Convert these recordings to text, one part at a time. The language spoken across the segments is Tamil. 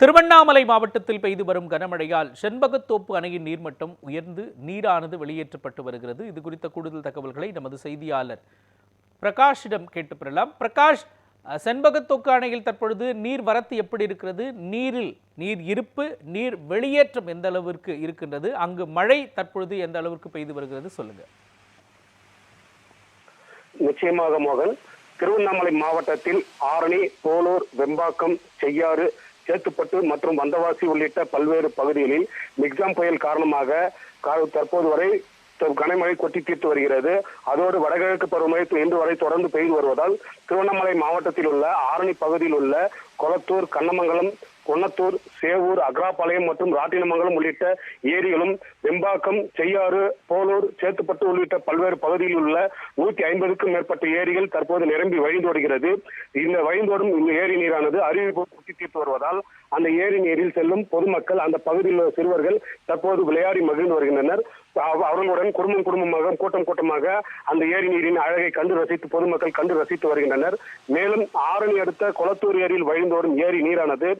திருவண்ணாமலை மாவட்டத்தில் பெய்து வரும் கனமழையால் செண்பகத்தோப்பு அணையின் நீர்மட்டம் உயர்ந்து நீரானது வெளியேற்றப்பட்டு வருகிறது. இது குறித்த கூடுதல் தகவல்களை நமது செய்தியாளர் பிரகாஷிடம் கேட்டு பெறலாம். பிரகாஷ் அஹ், செண்பகத்தோப்பு அணையில் தற்பொழுது நீர் வரத்து எப்படி இருக்கிறது? நீரில் நீர் இருப்பு நீர் வெளியேற்றம் எந்த அளவிற்கு இருக்கின்றது? அங்கு மழை தற்பொழுது எந்த அளவிற்கு பெய்து வருகிறது? சொல்லுங்க. நிச்சயமாக மோகன் திருவண்ணாமலை மாவட்டத்தில் ஆரணி போலூர் வெம்பாக்கம் செய்யாறு சேத்துப்பட்டு மற்றும் வந்தவாசி உள்ளிட்ட பல்வேறு பகுதிகளில் மிக்ஸாம் புயல் காரணமாக தற்போது வரை கனமழை கொட்டி தீர்த்து வருகிறது. அதோடு வடகிழக்கு பருவமழை இன்று வரை தொடர்ந்து பெய்து வருவதால் திருவண்ணாமலை மாவட்டத்தில் உள்ள ஆரணி பகுதியில் உள்ள கொளத்தூர் கண்ணமங்கலம் கொன்னத்தூர் சேவூர் அக்ராபாளையம் மற்றும் ராட்டினமங்கலம் உள்ளிட்ட ஏரிகளும் வெம்பாக்கம் செய்யாறு போலூர் சேத்துப்பட்டு உள்ளிட்ட பல்வேறு பகுதியில் உள்ள நூத்தி ஐம்பதுக்கும் மேற்பட்ட ஏரிகள் தற்போது நிரம்பி வழிந்தோடுகிறது இந்த வழிந்தோடும் இந்த ஏரி நீரானது அருவி குத்தி தீர்த்து வருவதால் அந்த ஏரி நீரில் செல்லும் பொதுமக்கள் அந்த பகுதியில் உள்ள சிறுவர்கள் தற்போது விளையாடி மகிழ்ந்து வருகின்றனர். அவர்களுடன் குடும்பம் குடும்பமாக கூட்டம் கூட்டமாக அந்த ஏரி நீரின் அழகை கண்டு ரசித்து பொதுமக்கள் கண்டு ரசித்து வருகின்றனர். மேலும் ஆரணி அடுத்த குளத்தூர் ஏரியில் வழிந்தோடும் ஏரி நீரானது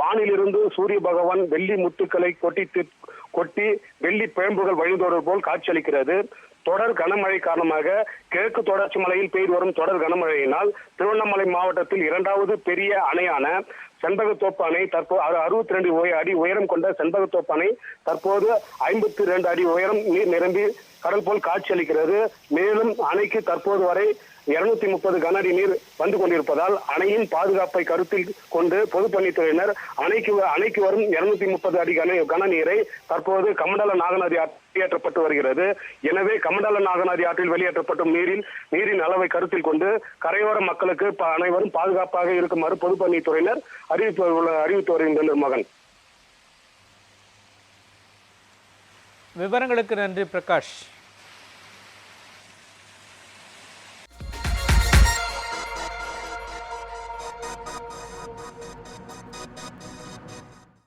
வானிலிருந்து சூரிய பகவான் வெள்ளி முத்துக்களை கொட்டி கொட்டி வெள்ளி பேம்புகள் வழிந்தோடுவது போல் காட்சியளிக்கிறது. தொடர் கனமழை காரணமாக கிழக்கு தொடர்ச்சி மலையில் பெய்து வரும் தொடர் கனமழையினால் திருவண்ணாமலை மாவட்டத்தில் இரண்டாவது பெரிய அணையான செண்பகத்தோப்பு அணை தற்போது அறுபத்தி ரெண்டு அடி உயரம் கொண்ட செண்பகத்தோப்பு அணை தற்போது ஐம்பத்தி ரெண்டு அடி உயரம் நீர் நிரம்பி கடல் போல் காட்சியளிக்கிறது மேலும் அணைக்கு தற்போது வரை இருநூத்தி முப்பது கன அடி நீர் வந்து கொண்டிருப்பதால் அணையின் பாதுகாப்பை கருத்தில் கொண்டு பொதுப்பணித்துறையினர் அணைக்கு அணைக்கு வரும் இருநூத்தி முப்பது அடி கன கன நீரை தற்போது கமண்டல நாகநதி வெளியேற்றப்பட்டு வருகிறது. எனவே கமண்டல நாகநதி ஆற்றில் வெளியேற்றப்படும் நீரில் நீரின் அளவை கருத்தில் கொண்டு கரையோர மக்களுக்கு அனைவரும் பாதுகாப்பாக இருக்குமாறு பொதுப்பணித்துறையினர் அறிவித்து அறிவித்து வருகின்றனர் மகன். விவரங்களுக்கு நன்றி பிரகாஷ்.